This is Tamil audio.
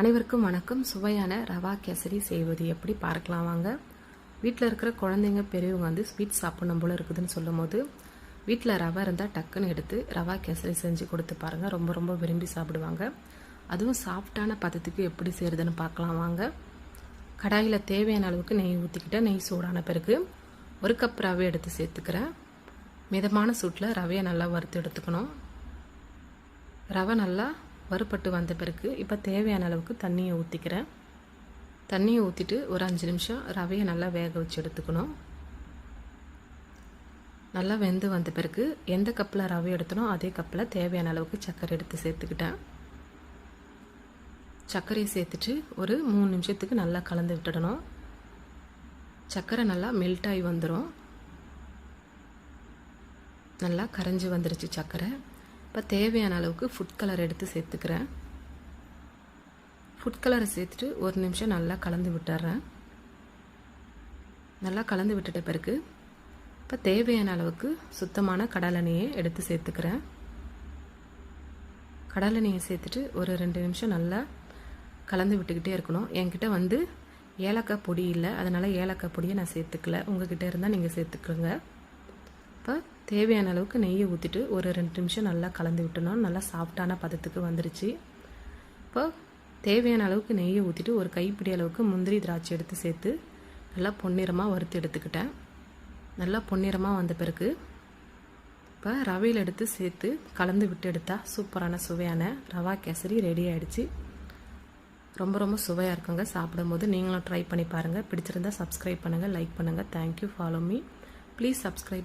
அனைவருக்கும் வணக்கம். சுவையான ரவா கேசரி செய்வது எப்படி பார்க்கலாம் வாங்க. வீட்டில் இருக்கிற குழந்தைங்க பெரியவங்க வந்து ஸ்வீட் சாப்பிடணும் போல் இருக்குதுன்னு சொல்லும் போது வீட்டில் ரவை இருந்தால் டக்குன்னு எடுத்து ரவா கேசரி செஞ்சு கொடுத்து பாருங்கள் ரொம்ப ரொம்ப விரும்பி சாப்பிடுவாங்க. அதுவும் சாஃப்டான பதத்துக்கு எப்படி செய்கிறதுன்னு பார்க்கலாம் வாங்க. கடாயில் தேவையான அளவுக்கு நெய் ஊற்றிக்கிட்டேன் நெய் சூடான பிறகு ஒரு கப் ரவை எடுத்து சேர்த்துக்கிறேன். மிதமான சூட்டில் ரவையை நல்லா வறுத்து எடுத்துக்கணும். ரவை நல்லா வறுபட்டு வந்த பிறகு இப்போ தேவையான அளவுக்கு தண்ணியை ஊற்றிக்கிறேன் தண்ணியை ஊற்றிட்டு ஒரு அஞ்சு நிமிஷம் ரவையை நல்லா வேக வச்சு எடுத்துக்கணும். நல்லா வெந்து வந்த பிறகு எந்த கப்பில் ரவை எடுத்தனோ அதே கப்பில் தேவையான அளவுக்கு சர்க்கரை எடுத்து சேர்த்துக்கிட்டேன். சர்க்கரையை சேர்த்துட்டு ஒரு மூணு நிமிஷத்துக்கு நல்லா கலந்து விட்டுடணும். சர்க்கரை நல்லா மெல்ட் ஆகி வந்துடும் நல்லா கரைஞ்சி வந்துருச்சு சர்க்கரை. இப்போ தேவையான அளவுக்கு ஃபுட் கலர் எடுத்து சேர்த்துக்கிறேன். ஃபுட் கலரை சேர்த்துட்டு ஒரு நிமிஷம் நல்லா கலந்து விட்டுறேன். நல்லா கலந்து விட்டுட்ட பிறகு இப்போ தேவையான அளவுக்கு சுத்தமான கடலெண்ணெயை எடுத்து சேர்த்துக்கிறேன். கடலெண்ணெயை சேர்த்துட்டு ஒரு ரெண்டு நிமிஷம் நல்லா கலந்து விட்டுக்கிட்டே இருக்கணும். என்கிட்ட வந்து ஏலக்காய் பொடி இல்லை. அதனால் ஏலக்காய் பொடியை நான் சேர்த்துக்கல. உங்ககிட்ட இருந்தால் நீங்கள் சேர்த்துக்கோங்க. இப்போ தேவையான அளவுக்கு நெய்யை ஊற்றிட்டு ஒரு ரெண்டு நிமிஷம் நல்லா கலந்து விட்டணும் நல்லா சாஃப்டான பதத்துக்கு வந்துருச்சு. இப்போ தேவையான அளவுக்கு நெய்யை ஊற்றிட்டு ஒரு கைப்பிடி அளவுக்கு முந்திரி திராட்சை எடுத்து சேர்த்து நல்லா பொன்னிறமாக வறுத்து எடுத்துக்கிட்டேன். நல்லா பொன்னிறமாக வந்த பிறகு இப்போ ரவையில் எடுத்து சேர்த்து கலந்து விட்டு எடுத்தால் சூப்பரான சுவையான ரவா கேசரி ரெடி ஆகிடுச்சு ரொம்ப ரொம்ப சுவையாக இருக்குங்க. சாப்பிடும்போது நீங்களும் ட்ரை பண்ணி பாருங்கள் பிடிச்சிருந்தா சப்ஸ்கிரைப் பண்ணுங்கள் லைக் பண்ணுங்கள் thank you follow me please subscribe